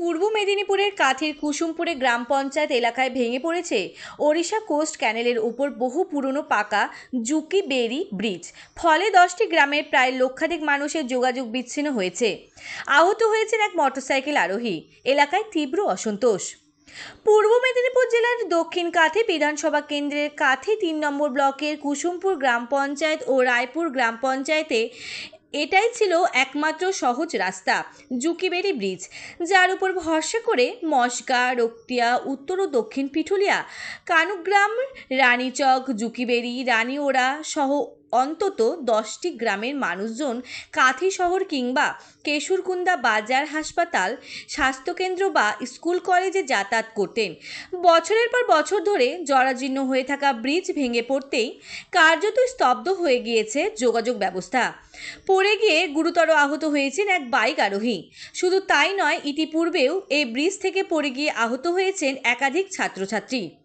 পূর্ব মেদিনীপুরের কাথির কুসুমপুরে গ্রাম পঞ্চায়েত এলাকায় ভেঙে পড়েছে ওড়িশা কোস্ট ক্যানেলের উপর বহু পুরনো পাকা জুকি বেরি ব্রিজ। ফলে দশটি গ্রামের প্রায় লক্ষাধিক মানুষের যোগাযোগ বিচ্ছিন্ন হয়েছে। আহত হয়েছেন এক মোটরসাইকেল আরোহী। এলাকায় তীব্র অসন্তোষ। পূর্ব মেদিনীপুর জেলার দক্ষিণ কাথি বিধানসভা কেন্দ্রের কাথি তিন নম্বর ব্লকের কুসুমপুর গ্রাম পঞ্চায়েত ও রায়পুর গ্রাম পঞ্চায়েতে এটাই ছিল একমাত্র সহজ রাস্তা, জুকিবেরি ব্রিজ। যার উপর ভরসা করে মশগা রক্তিয়া উত্তর ও দক্ষিণ পিঠুলিয়া, কানুগ্রাম, রানীচক, জুকিবেরি, রানীওড়া সহ অন্তত দশটি গ্রামের মানুষজন কাথি শহর কিংবা কেশুরকুন্দা বাজার হাসপাতাল, স্বাস্থ্যকেন্দ্র বা স্কুল কলেজে যাতায়াত করতেন। বছরের পর বছর ধরে জরাজীর্ণ হয়ে থাকা ব্রিজ ভেঙে পড়তেই কার্যত স্তব্ধ হয়ে গিয়েছে যোগাযোগ ব্যবস্থা। পড়ে গিয়ে গুরুতর আহত হয়েছেন এক বাইক আরোহী। শুধু তাই নয়, ইতিপূর্বেও এই ব্রিজ থেকে পড়ে গিয়ে আহত হয়েছেন একাধিক ছাত্রছাত্রী।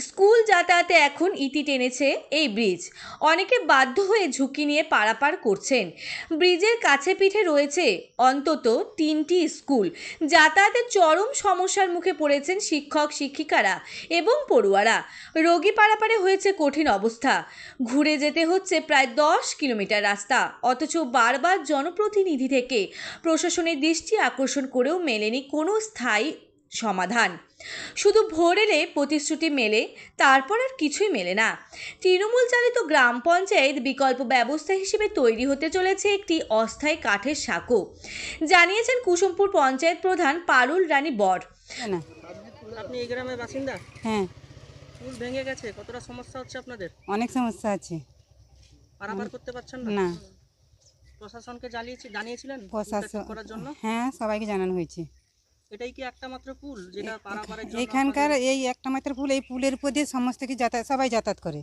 স্কুল যাতায়াতে এখন ইতি টেনেছে এই ব্রিজ। অনেকে বাধ্য হয়ে ঝুঁকি নিয়ে পারাপার করছেন। ব্রিজের কাছে পিঠে রয়েছে অন্তত তিনটি স্কুল। যাতায়াতের চরম সমস্যার মুখে পড়েছেন শিক্ষক, শিক্ষিকারা এবং পড়ুয়ারা। রোগী পারাপারে হয়েছে কঠিন অবস্থা। ঘুরে যেতে হচ্ছে প্রায় দশ কিলোমিটার রাস্তা। অথচ বারবার জনপ্রতিনিধি থেকে প্রশাসনের দৃষ্টি আকর্ষণ করেও মেলেনি কোনো স্থায়ী সমাধান। শুধু ভোর এলে প্রতিশ্রুতি মেলে তারপর আর কিছুই মেলে না। তৃণমূল চালিত গ্রাম পঞ্চায়েত বিকল্প ব্যবস্থা হিসেবে তৈরি হতে চলেছে একটি অস্থায়ী কাঠের সাঁকো। জানিয়েছেন কুসুমপুর পঞ্চায়েত প্রধান পারুল রানী বর। না। আপনি এই গ্রামের বাসিন্দা? হ্যাঁ। পুল ভেঙে গেছে কতটা সমস্যা হচ্ছে আপনাদের? অনেক সমস্যা আছে। পারাপার করতে পারছেন না? না। প্রশাসনকে জানিয়েছি জানিয়েছিলেন? প্রশাসন করার জন্য? হ্যাঁ সবাইকে জানানো হয়েছে। এটাই কি একটা মাত্র পুল যেটা পারাপারের জন্য এইখানকার এই একটা মাত্র পুল এই পুলের উপর দিয়ে সমস্ত কি যাতায়াত সবাই যাতায়াত করে।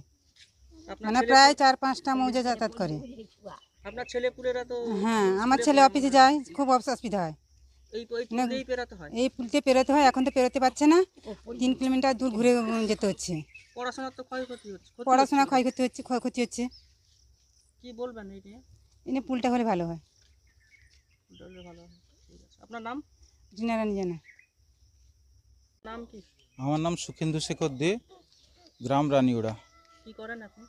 মানে প্রায় চার পাঁচটা মৌজা যাতায়াত করে। আপনার ছেলে পুলেরা তো হ্যাঁ আমার ছেলে অফিসে যায় খুব অসুবিধা হয়। এই হয়। পুলতে পেরোতে হয় এখন তো পেরোতে পারছে না। তিন কিলোমিটার দূর ঘুরে যেতে হচ্ছে। পড়াশোনার তো ক্ষয়ক্ষতি হচ্ছে পড়াশোনা ক্ষয়ক্ষতি হচ্ছে ক্ষয়ক্ষতি হচ্ছে। কি বলবেন এই নিয়ে? পুলটা হলে ভালো হয়। ভালো হয় আপনার নাম? রিনারানি জানা নাম কি? আমার নাম সুখেন্দু শেখর দে গ্রাম রানীওড়া কি করেন আপনি?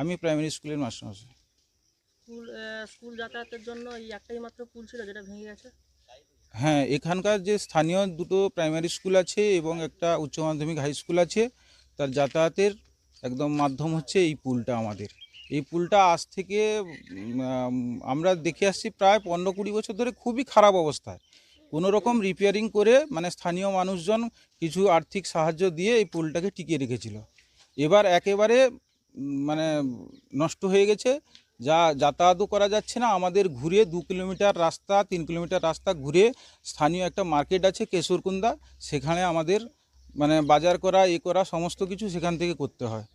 আমি প্রাইমারি স্কুলের মাস্টারমশাই। স্কুল স্কুল যাতায়াতের জন্য এই একটাই মাত্র পুল ছিল যেটা ভেঙে গেছে? হ্যাঁ এখানকার যে স্থানীয় দুটো প্রাইমারি স্কুল আছে এবং একটা উচ্চ মাধ্যমিক হাই স্কুল আছে তার যাতায়াতের একদম মাধ্যম হচ্ছে এই পুলটা আমাদের। এই পুলটা আজ থেকে আমরা দেখে আসছি প্রায় পনেরো কুড়ি বছর ধরে খুবই খারাপ অবস্থায়। কোনো রকম রিপেয়ারিং করে মানে স্থানীয় মানুষজন কিছু আর্থিক সাহায্য দিয়ে এই পুলটাকে টিকিয়ে রেখেছিল। এবার একেবারে মানে নষ্ট হয়ে গেছে। যা যাতায়াতও করা যাচ্ছে না। আমাদের ঘুরে দু কিলোমিটার রাস্তা, তিন কিলোমিটার রাস্তা ঘুরে স্থানীয় একটা মার্কেট আছে কেশরকুন্দা। সেখানে আমাদের মানে বাজার করা, এ করা সমস্ত কিছু সেখান থেকে করতে হয়।